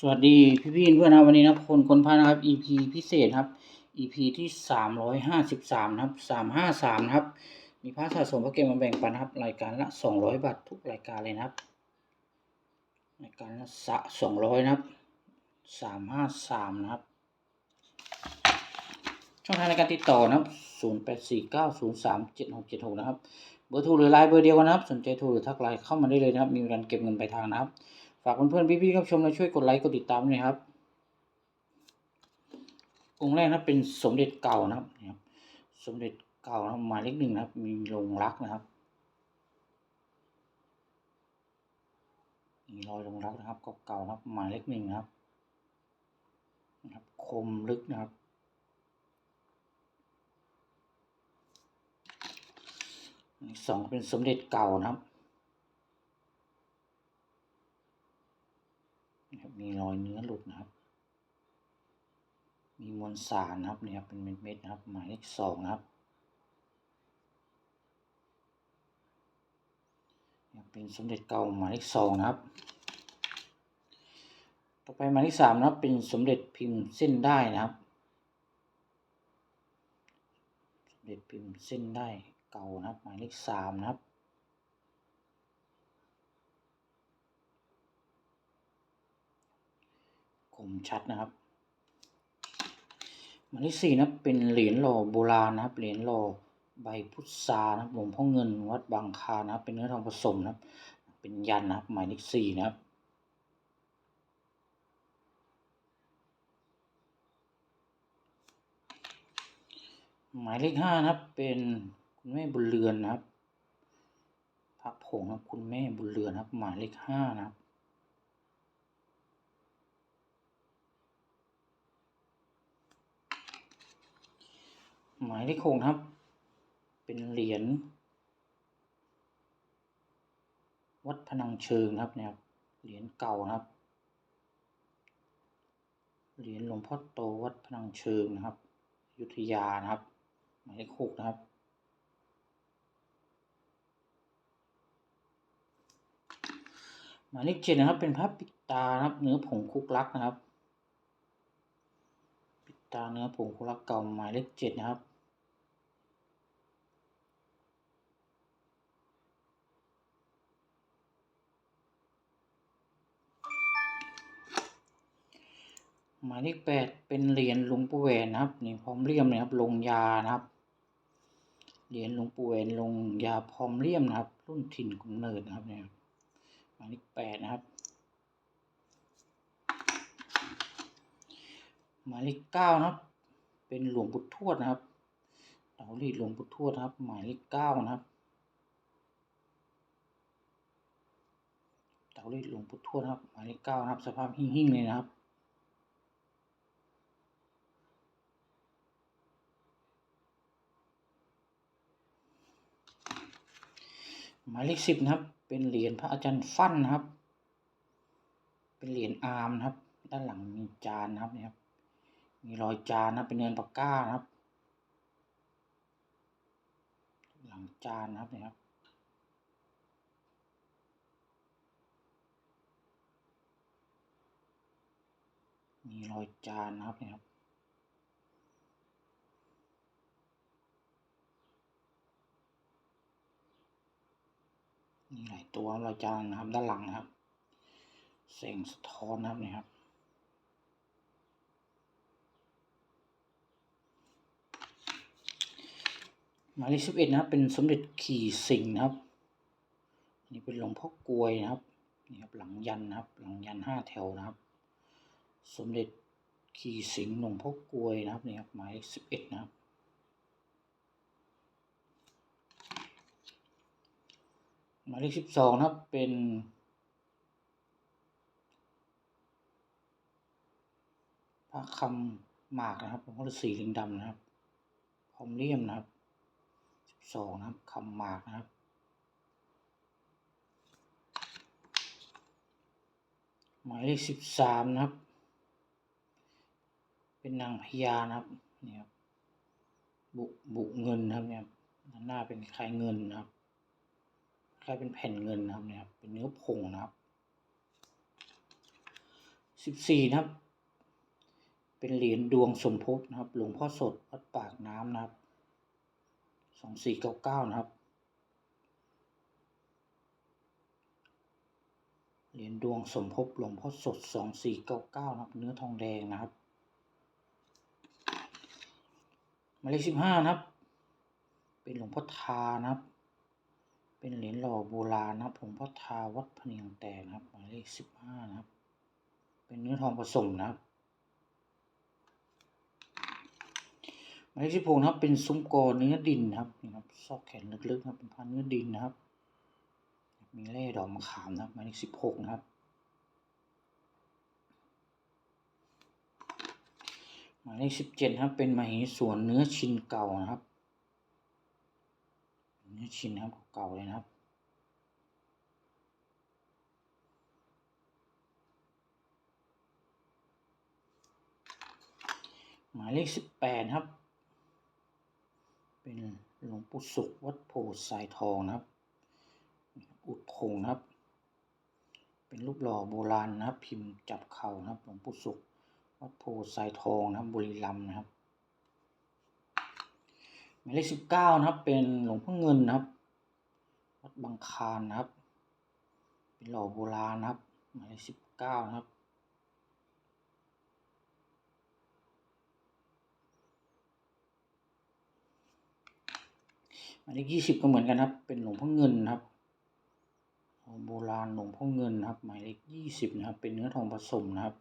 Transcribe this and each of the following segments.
สวัสดีพี่พี่เพื่อนนะวันนี้นะคนคนพานะครับ EP พิเศษครับ EP ที่สามร้อยห้าสิบสามนะครับสามห้าสามนะครับ มีพระสะสมพระเกมมาแบ่งปันนะครับ รายการละสองร้อยบาททุกรายการเลยนะครับ รายการละสะสองร้อยนะครับสามห้าสามนะครับ ช่องทางในการติดต่อนะครับศูนย์แปดสี่เก้าศูนย์สามเจ็ดหกเจ็ดหกนะครับ เบอร์โทรหรือไลน์เบอร์เดียวกันนะครับ สนใจโทรหรือทักไลน์เข้ามาได้เลยนะครับ มีการเก็บเงินปลายทางนะครับ ฝากเพื่อนๆพี่ๆครับชมและช่วยกดไลค์กดติดตามด้วยครับ องค์แรกนะเป็นสมเด็จเก่านะครับ สมเด็จเก่านะครับหมายเลขหนึ่งนะครับ มีลงรักนะครับ มีรอยลงรักนะครับเก่าๆนะครับหมายเลขหนึ่งนะครับนะครับ คมลึกนะครับสองเป็นสมเด็จเก่านะครับนะครับ มีรอยเนื้อหลุดนะครับ มีมวลสารนะครับเนี่ยครับเป็นเม็ดๆนะครับ หมายเลขสองนะครับเนี่ยเป็นสมเด็จเก่าหมายเลขสองนะครับ ต่อไปหมายเลขสามนะครับ เป็นสมเด็จพิมพ์เส้นได้นะครับ สมเด็จพิมพ์เส้นได้เก่านะครับ หมายเลขสามนะครับ มชัดนะครับหมายเลขสี่นะเป็นเหรียญหล่อโบราณนะครับเหรียญหล่อใบพุทรานะครับหลวงพ่อเงินวัดบางคานะครับ เป็นเนื้อทองผสมนะครับ เป็นยันนะครับหมายเลขสี่นะครับหมายเลขห้านะครับ เป็นคุณแม่บุญเรือนนะครับพระผงนะครับคุณแม่บุญเรือนนะครับ หมายเลขห้านะครับ หมายเลขหกครับ เป็นเหรียญวัดพนังเชิงครับเนี่ยครับเหรียญเก่านะครับ เหรียญหลวงพ่อโตวัดพนังเชิงนะครับ ยุทธยานะครับ หมายเลขหกนะครับ หมายเลขเจ็ดนะครับ เป็นพระปิดตานะครับ เนื้อผงคุกลักนะครับ ปิดตาเนื้อผงคุกลักเก่าหมายเลขเจ็ดนะครับ หมายเลขแปดเป็นเหรียญหลวงปู่แหวนนะครับนี่พร้อมเลี่ยมนะครับลงยานะครับเหรียญหลวงปู่แหวนลงยาพร้อมเลี่ยมนะครับ รุ่นถิ่นกำเนิดนะครับเนี่ยหมายเลขแปดนะครับหมายเลขเก้านะครับ เป็นหลวงปู่ทวดนะครับเต๋าลีดหลวงปู่ทวดนะครับ หมายเลขเก้านะครับเต๋าลีดหลวงปู่ทวดครับ หมายเลขเก้านะครับ สภาพหิ้งๆเลยนะครับ หมายเลขสิบนะครับ เป็นเหรียญพระอาจารย์ฟั่นนะครับ เป็นเหรียญอาร์มนะครับ ด้านหลังมีจานนะครับนี่ครับ มีรอยจานนะครับเป็นเงินปากก้านะครับ หลังจานนะครับนี่ครับมีรอยจานนะครับนี่ครับ มีหลายตัวรอยจานนะครับ ด้านหลังนะครับแสงสะท้อนนะครับนี่ครับหมายเลขสิบเอ็ดนะครับเป็นสมเด็จขี่สิงนะครับอันนี้เป็นหลวงพ่อกลวยนะครับนี่ครับหลังยันนะครับ หลังยันห้าแถวนะครับ สมเด็จขี่สิงห์หลวงพ่อกลวยนะครับนี่ครับหมายเลขสิบเอ็ดนะครับ หมายเลขสิบสองนะครับเป็นพระคำหมากนะครับหลวงพ่อฤาษีลิงดำนะครับพร้อมเลี่ยมนะครับสิบสองนะครับคำหมากนะครับหมายเลขสิบสามนะครับ เป็นนางพญานะครับเนี่ยครับบุบุเงินนะครับเนี่ยหน้าเป็นคล้ายเงินนะครับ ล้ายเป็นแผ่นเงินนะครับเนี่ยครับเป็นเนื้อผงนะครับสิสิบสี่นะครับ เป็นเหรียญดวงสมภพนะครับ หลวงพ่อสดวัดปากน้ำนะครับสองสี่เก้าเก้านะครับ เหรียญดวงสมภพหลวงพ่อสดสองสี่เก้าเก้านะครับ เนื้อทองแดงนะครับหมายเลขสิบห้านะครับ เป็นหลวงพ่อทานะครับ เป็นเหรียญหล่อโบราณนะครับหลวงพ่อทาวัดพเนียงแตกนะครับหมายเลขสิบห้านะครับ เป็นเนื้อทองผสมนะครับหมายเลขสิบหกนะครับ เป็นซุ้มกอเนื้อดินนะครับนี่ครับซอกแขนลึกๆนะครับเป็นผ้าเนื้อดินนะครับ มีแร่ดอกมะขามนะครับหมายเลขสิบหกนะครับหมายเลขสิบเจ็ดครับเป็นมเหสวนเนื้อชินเก่านะครับ นื้อชินนครับเก่าเลยนะครับ หมายเลขสิบแปดครับ เป็นหลวงปู่สุขวัดโพสายทองนะครับ อุดคงนะครับ เป็นรูปหล่อโบราณนะครับ พิมพ์จับเข่านะครับ หลวงปู่สุขวัดโพสายทองนะครับบุรีรัมย์นะครับายเลขสิบเก้านะครับ เป็นหลวงพ่อเงินนะครับวัดบางคานนะครับ เป็นหล่อโบราณนะครับหมายเลขสิบเก้านะครับหมายเลขยี่สิบก็เหมือนกันครับ เป็นหลวงพ่อเงินนะครับโบราณหลวงพ่อเงินนะครับ หมายเลขยี่สิบนะครับ เป็นเนื้อทองผสมนะครับ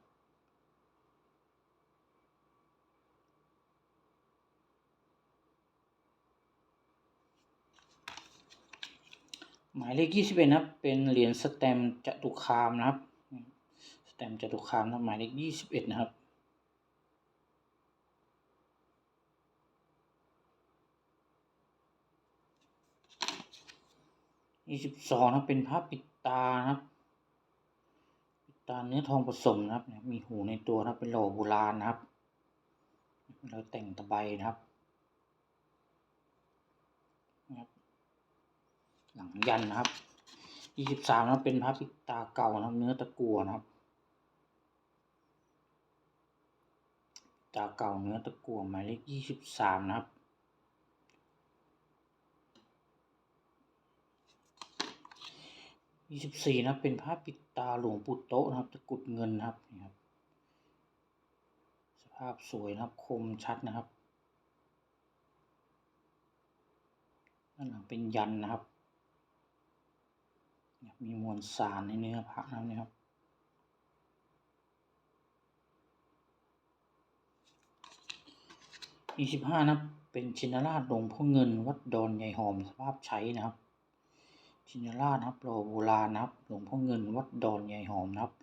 หมายเลขยี่สิบเอ็ดนะครับเป็นเหรียญสแตมจตุคามนะครับสแตมจตุคามนะหมายเลขยี่สิบเอ็ดนะครับยี่สิบสองนะเป็นพระปิดตานะครับปิดตาเนื้อทองผสมนะครับมีหูในตัวนะเป็นหลโบราณนะครับเราแต่งตะไบนะครับ หลัง ยันนะครับยี่สิบสามนะเป็นพระปิตาเก่านะครับ เนื้อตะกัวนะครับ ตาเก่าเนื้อตะกัวหมายเลขยี่สิบสามนะครับยี่สิบสี่นะเป็นพระปิดตาหลวงปู่โตะนะครับ ตะกุดเงินนะครับนี่ครับ สภาพสวยนะครับ คมชัดนะครับด้านหลังเป็นยันนะครับ มีมวลสารในเนื้อพระนะครับนี่ครับยี่สิบห้านับเป็นชินราชหลวงพ่อเงินวัดดอนใหญ่หอมสภาพใช้นะครับ ชินราชนะครับหล่อโบราณนะครับหลวงพ่อเงินวัดดอนใหญ่หอมนะครับ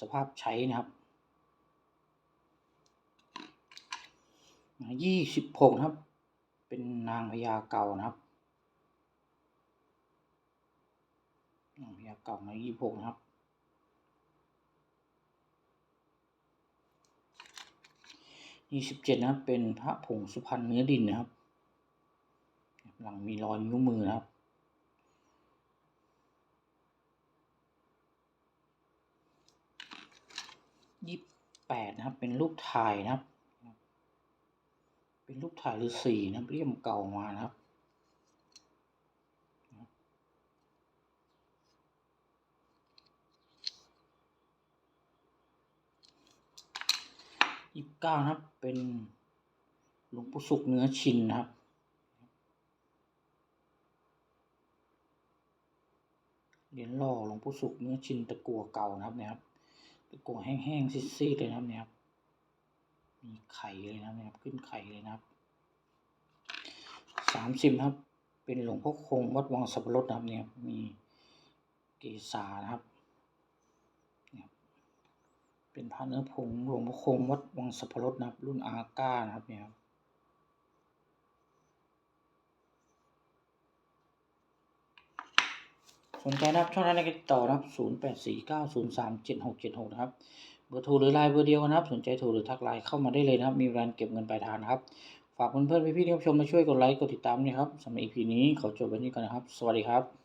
สภาพใช้นะครับยี่สิบหกนะครับ เป็นนางพญาเก่านะครับ นางพญาเก่ามายี่สิบหกนะครับ ยี่สิบเจ็ดนะครับ เป็นพระผงสุพรรณเนื้อดินนะครับ หลังมีรอยนิ้วมือนะครับยี่แปดนะครับ เป็นรูปถ่ายนะครับ เป็นรูปถ่ายฤาษีนะครับเรียมเก่ามานะครับ ยี่สิบเก้านะครับ เป็นหลวงปู่สุกเนื้อชินนะครับเหรียญหล่อหลวงปู่สุกเนื้อชินตะกัวเก่านะครับเนี่ยครับตะกัวแห้งๆซีดๆเลยนะครับเนี่ยครับมีไข่เลยนะครับเนี่ยครับขึ้นไข่เลยนะครับสามสิบครับ เป็นหลวงพ่อคงวัดวังสับปะรดนะครับเนี่ยมีเกษานะครับ เป็นพระเนื้อผงหลวงพ่อคงวัดวังสับปะรดนะครับ รุ่นอาก้านะครับเนี่ยครับสนใจนะครับช่องทางในการติดต่อนะครับ 0 8 4 9 0 3 7 6 7 6 นะครับ เบอร์โทรหรือไลน์เบอร์เดียวนะครับ สนใจโทรหรือทักไลน์เข้ามาได้เลยนะครับ มีบร้านเก็บเงินปลายทางนะครับ ฝากเพื่อนๆพี่ๆที่ชมมาช่วยกดไลค์ กดติดตามนะครับสำหรับ EP นี้ขอจบไว้นี้ก่อนนะครับ สวัสดีครับ